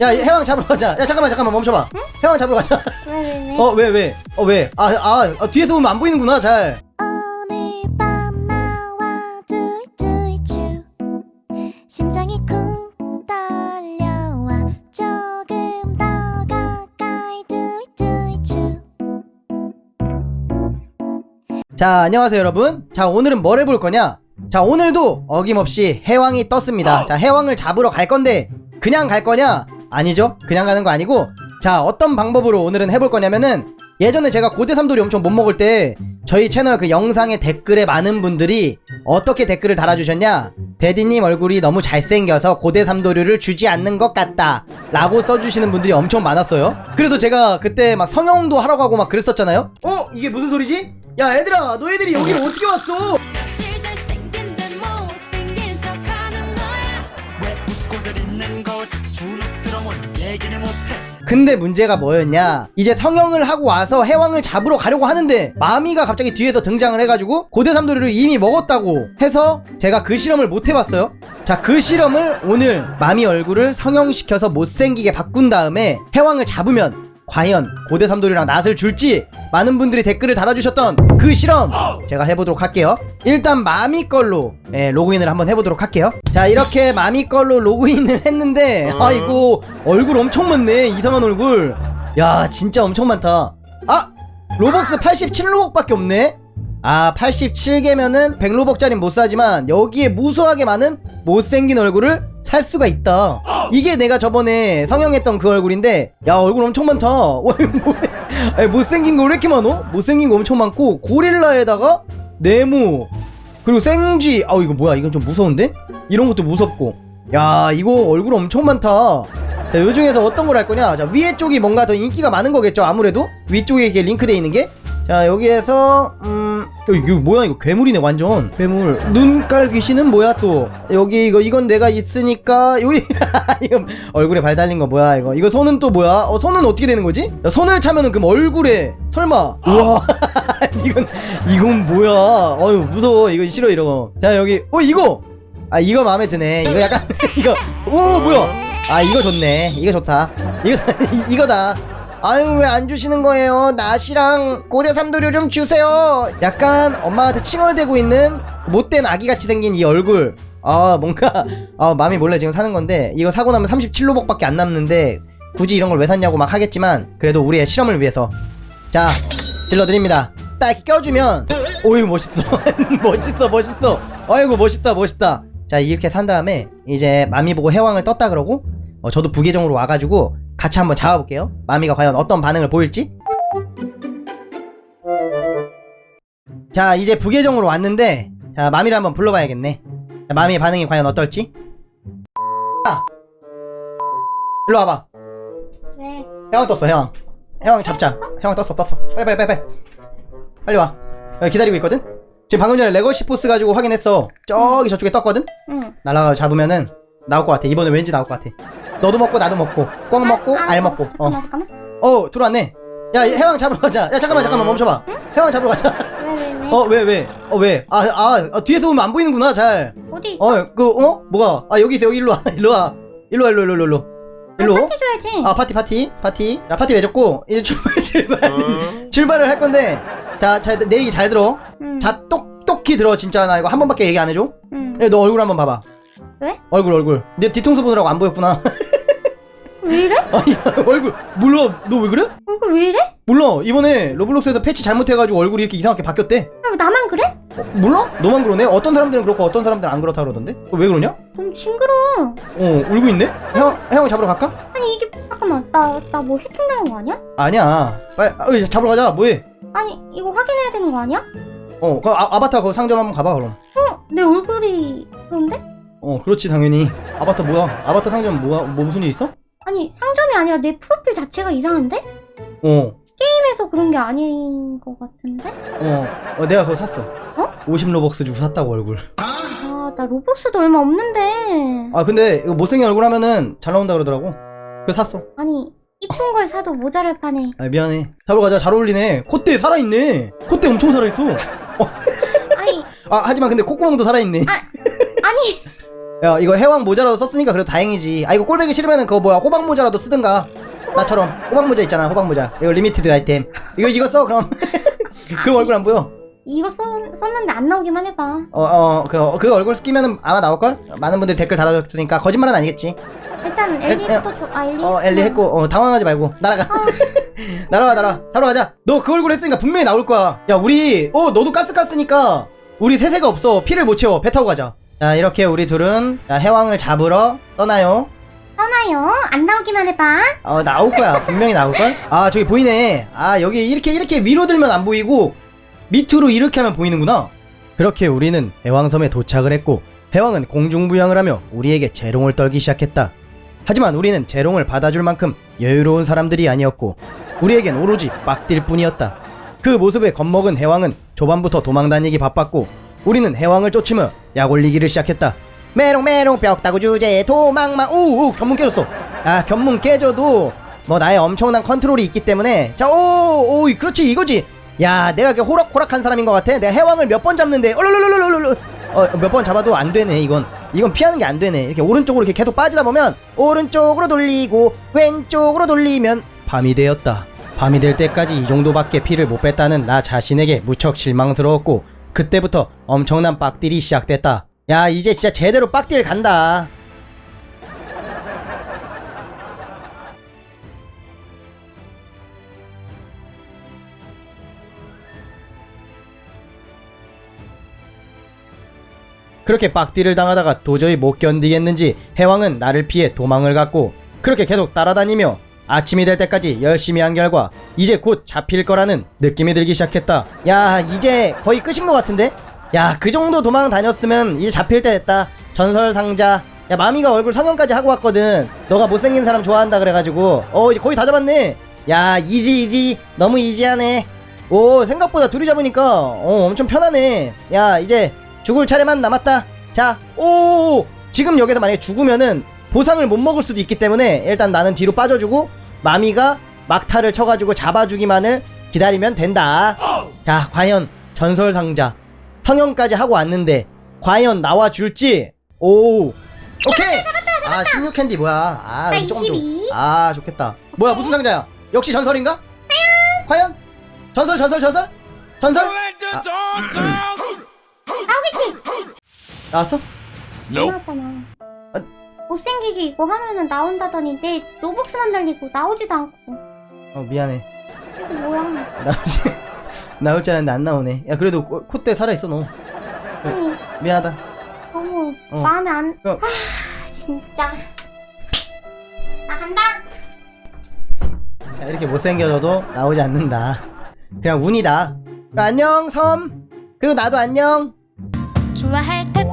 야 해왕 잡으러 가자 야 잠깐만 잠깐만 멈춰봐 해왕 잡으러 가자 왜, 왜, 왜? 어 왜 왜? 어 왜? 아, 아, 아 뒤에서 보면 안 보이는구나 잘 오늘 밤 나와 쭈쭈쭈 심장이 쿵 떨려와 조금 더 가까이 쭈쭈쭈 자, 안녕하세요, 여러분. 자, 오늘은 뭘 해볼 거냐? 자, 오늘도 어김없이 해왕이 떴습니다. 자, 해왕을 잡으러 갈 건데, 그냥 갈 거냐? 아니죠? 그냥 가는 거 아니고, 자, 어떤 방법으로 오늘은 해볼 거냐면은, 예전에 제가 고대 삼돌이 엄청 못 먹을 때, 저희 채널 그 영상의 댓글에 많은 분들이 어떻게 댓글을 달아주셨냐? 데디님 얼굴이 너무 잘생겨서 고대 삼도류를 주지 않는 것 같다. 라고 써주시는 분들이 엄청 많았어요. 그래서 제가 그때 막 성형도 하러 가고 막 그랬었잖아요? 어? 이게 무슨 소리지? 야, 얘들아, 너희들이 여기를 어떻게 왔어? 사실 잘생긴데 못생긴 척하는 거야 왜 웃고들 있는 거지 주눅 근데 문제가 뭐였냐? 이제 성형을 하고 와서 해왕을 잡으러 가려고 하는데 마미가 갑자기 뒤에서 등장을 해가지고 고대 삼도류를 이미 먹었다고 해서 제가 그 실험을 못 해봤어요. 자, 그 실험을 오늘 마미 얼굴을 성형시켜서 못생기게 바꾼 다음에 해왕을 잡으면 과연 고대 삼도류랑 낫을 줄지 많은 분들이 댓글을 달아주셨던 그 실험 제가 해보도록 할게요. 일단 마미 걸로 예, 로그인을 한번 해보도록 할게요. 자 이렇게 마미 걸로 로그인을 했는데 아이고 얼굴 엄청 많네 이상한 얼굴. 야 진짜 엄청 많다. 아 로벅스 87로벅밖에 없네. 아 87개면은 100로벅짜리 못 사지만 여기에 무수하게 많은 못생긴 얼굴을 살 수가 있다. 이게 내가 저번에 성형했던 그 얼굴인데 야 얼굴 엄청 많다. 와 이거 뭐야? 못생긴 거 왜 이렇게 많어? 못생긴 거 엄청 많고 고릴라에다가 네모 그리고 생쥐 아 이거 뭐야 이건 좀 무서운데? 이런 것도 무섭고 야 이거 얼굴 엄청 많다 자, 요 중에서 어떤 걸 할 거냐 자 위에 쪽이 뭔가 더 인기가 많은 거겠죠 아무래도 위쪽에 이렇게 링크되어 있는 게 자 여기에서 음 어, 이거 뭐야 이거 괴물이네 완전. 괴물. 눈깔 귀신은 뭐야 또? 여기 이거 이건 내가 있으니까 여기 이거 얼굴에 발 달린 거 뭐야 이거? 이거 손은 또 뭐야? 어 손은 어떻게 되는 거지? 야, 손을 차면은 그럼 얼굴에 설마. 우와. 이건 이건 뭐야? 어유 무서워. 이거 싫어 이러고 자 여기 어 이거! 아 이거 마음에 드네. 이거 약간 이거. 오 뭐야? 아 이거 좋네. 이거 좋다. 이거 이거다 아유 왜 안 주시는 거예요? 낫이랑 고대 삼도류 좀 주세요. 약간 엄마한테 칭얼대고 있는 그 못된 아기같이 생긴 이 얼굴. 아 뭔가 아 마음이 몰래 지금 사는 건데 이거 사고 나면 37로벅밖에 안 남는데 굳이 이런 걸 왜 샀냐고 막 하겠지만 그래도 우리의 실험을 위해서. 자 질러드립니다. 딱 이렇게 껴주면 오이 멋있어. 멋있어 멋있어. 아이고 멋있다 멋있다. 자 이렇게 산 다음에 이제 마미 보고 해왕을 떴다 그러고 어, 저도 부계정으로 와가지고 같이 한번 잡아볼게요. 마미가 과연 어떤 반응을 보일지. 자 이제 부계정으로 왔는데 자 마미를 한번 불러봐야겠네. 자, 마미의 반응이 과연 어떨지. 아! 일로 와봐. 왜? 해왕 떴어 해왕. 해왕 잡자. 해왕 떴어 떴어. 빨리 빨리 빨리 빨리. 빨리 와. 여기 기다리고 있거든? 지금 방금 전에 레거시 포스 가지고 확인했어. 저기 저쪽에 떴거든? 응. 날아가 잡으면은 나올 것 같아. 이번에 왠지 나올 것 같아 너도 먹고 나도 먹고 꽝 먹고 아, 알 아, 먹고. 어. 잠깐만, 잠깐만. 어 들어왔네. 야 해왕 잡으러 가자. 야 잠깐만 잠깐만 멈춰봐. 해왕 잡으러 가자. 왜, 왜, 왜? 어 왜 왜? 어 왜? 아 아 뒤에서 보면 안 보이는구나 잘어그 어디 있어? 어? 뭐가? 아 여기 있어 여기 일로 와. 일로 와. 일로 와 일로 일로 일로 일로. 일로. 파티 줘야지. 아 파티 파티 파티. 야 파티 맺었고 이제 출발 출발. 출발을 할 건데 자자내 얘기 잘 들어. 응. 자 똑똑히 들어 진짜. 나 이거 한 번밖에 얘기 안 해줘. 응. 야, 너 얼굴 한번 봐봐. 왜? 얼굴 얼굴. 내 뒤통수 보느라고 안 보였구나 왜 이래? 아니 얼굴 몰라 너 왜 그래? 얼굴 왜 이래? 몰라 이번에 로블록스에서 패치 잘못해가지고 얼굴이 이렇게 이상하게 바뀌었대 야, 왜 나만 그래? 어, 몰라? 너만 그러네? 어떤 사람들은 그렇고 어떤 사람들은 안 그렇다 그러던데? 어, 왜 그러냐? 너무 징그러워. 어 울고 있네? 해왕, 해왕 잡으러 갈까? 아니 이게 잠깐만 나 나 뭐 해킹당한 거 아니야? 아니야 빨리 아, 어이, 잡으러 가자 뭐해 아니 이거 확인해야 되는 거 아니야? 어 그 아, 아바타 그 상점 한번 가봐 그럼 어? 내 얼굴이 그런데? 어 그렇지 당연히 아바타 뭐야 아바타 상점 뭐야 뭐 무슨 일 있어? 아니 상점이 아니라 내 프로필 자체가 이상한데? 어 게임에서 그런 게 아닌 것 같은데? 어, 어, 내가 그거 샀어. 어? 50 로벅스 주고 샀다고 얼굴. 아 나 로벅스도 얼마 없는데 아 근데 이거 못생긴 얼굴 하면은 잘 나온다 그러더라고. 그래서 샀어. 아니 이쁜 걸 사도 모자랄 판에 아 미안해. 잡으러 가자. 잘 어울리네. 콧대 살아있네. 콧대 엄청 살아있어. 아니 아 하지만 근데 콧구멍도 살아있네. 아니 야 이거 해왕 모자라도 썼으니까 그래도 다행이지. 아 이거 꼴배기 싫으면은 그거 뭐야? 호박 모자라도 쓰든가. 나처럼. 호박 모자 있잖아 호박 모자. 이거 리미티드 아이템. 이거 이거 써 그럼. 그럼 얼굴 안 보여? 이거 써, 썼는데 안 나오기만 해봐. 어어그 그 얼굴 끼면은 아마 나올걸? 많은 분들이 댓글 달아줬으니까 거짓말은 아니겠지. 일단 엘리부터 줘. 아 엘리. 어 엘리 했고 어 당황하지 말고. 날아가. 날아와 날아와. 잡으러 가자. 너 그 얼굴 했으니까 분명히 나올 거야. 야 우리 어 너도 가스 가스니까 우리 세세가 없어. 피를 못 채워. 배 타고 가자 자 이렇게 우리 둘은 자, 해왕을 잡으러 떠나요 떠나요. 안 나오기만 해봐. 어 나올 거야 분명히 나올 걸. 아 저기 보이네. 아 여기 이렇게 이렇게 위로 들면 안 보이고 밑으로 이렇게 하면 보이는구나. 그렇게 우리는 해왕섬에 도착을 했고 해왕은 공중부양을 하며 우리에게 재롱을 떨기 시작했다. 하지만 우리는 재롱을 받아줄 만큼 여유로운 사람들이 아니었고 우리에겐 오로지 빡딜 뿐이었다. 그 모습에 겁먹은 해왕은 조반부터 도망다니기 바빴고 우리는 해왕을 쫓으며 약 올리기를 시작했다. 메롱 메롱 벽다구 주제에 도망만 오오 견문 깨졌어. 아 견문 깨져도 뭐 나의 엄청난 컨트롤이 있기 때문에 자오오 그렇지 이거지. 야 내가 이렇게 호락호락한 사람인 것 같아. 내가 해왕을 몇 번 잡는데 얼얼얼얼얼얼 어몇 번 잡아도 안 되네 이건. 이건 피하는 게 안 되네. 이렇게 오른쪽으로 이렇게 계속 빠지다 보면 오른쪽으로 돌리고 왼쪽으로 돌리면 밤이 되었다. 밤이 될 때까지 이 정도밖에 피를 못 뺐다는 나 자신에게 무척 실망스러웠고 그때부터 엄청난 빡딜이 시작됐다. 야 이제 진짜 제대로 빡딜 간다. 그렇게 빡딜을 당하다가 도저히 못 견디겠는지 해왕은 나를 피해 도망을 갔고 그렇게 계속 따라다니며 아침이 될 때까지 열심히 한 결과 이제 곧 잡힐 거라는 느낌이 들기 시작했다. 야 이제 거의 끝인 것 같은데? 야 그 정도 도망 다녔으면 이제 잡힐 때 됐다. 전설 상자. 야 마미가 얼굴 성형까지 하고 왔거든. 너가 못생긴 사람 좋아한다 그래가지고 어 이제 거의 다 잡았네. 야 이지 이지 너무 이지하네. 오 생각보다 둘이 잡으니까 어 엄청 편하네. 야 이제 죽을 차례만 남았다. 자, 오! 지금 여기서 만약에 죽으면은 보상을 못 먹을 수도 있기 때문에 일단 나는 뒤로 빠져주고 마미가 막타를 쳐가지고 잡아주기만을 기다리면 된다. 자, 과연 전설 상자 성형까지 하고 왔는데 과연 나와 줄지? 오, 오케이. 아, 16 캔디 뭐야? 아, 나 조금 좀- 22. 아, 좋겠다. 뭐야, 무슨 상자야? 역시 전설인가? 과연? 전설, 전설, 전설? 전설? 나오겠지. 나왔어? 나왔잖아. 아. 못생기게 이거 하면은 나온다더니 내 로벅스만 달리고 나오지도 않고. 어, 미안해. 이거 뭐야? 나오지 나올 줄 알았는데 안 나오네 야 그래도 코- 콧대 살아있어 너 응, 미안하다 너무 어. 마음에 안. 어. 아 진짜. 나 간다. 자 이렇게 못생겨져도 나오지 않는다 그냥 운이다 그럼 안녕 섬 그리고 나도 안녕 좋아할 듯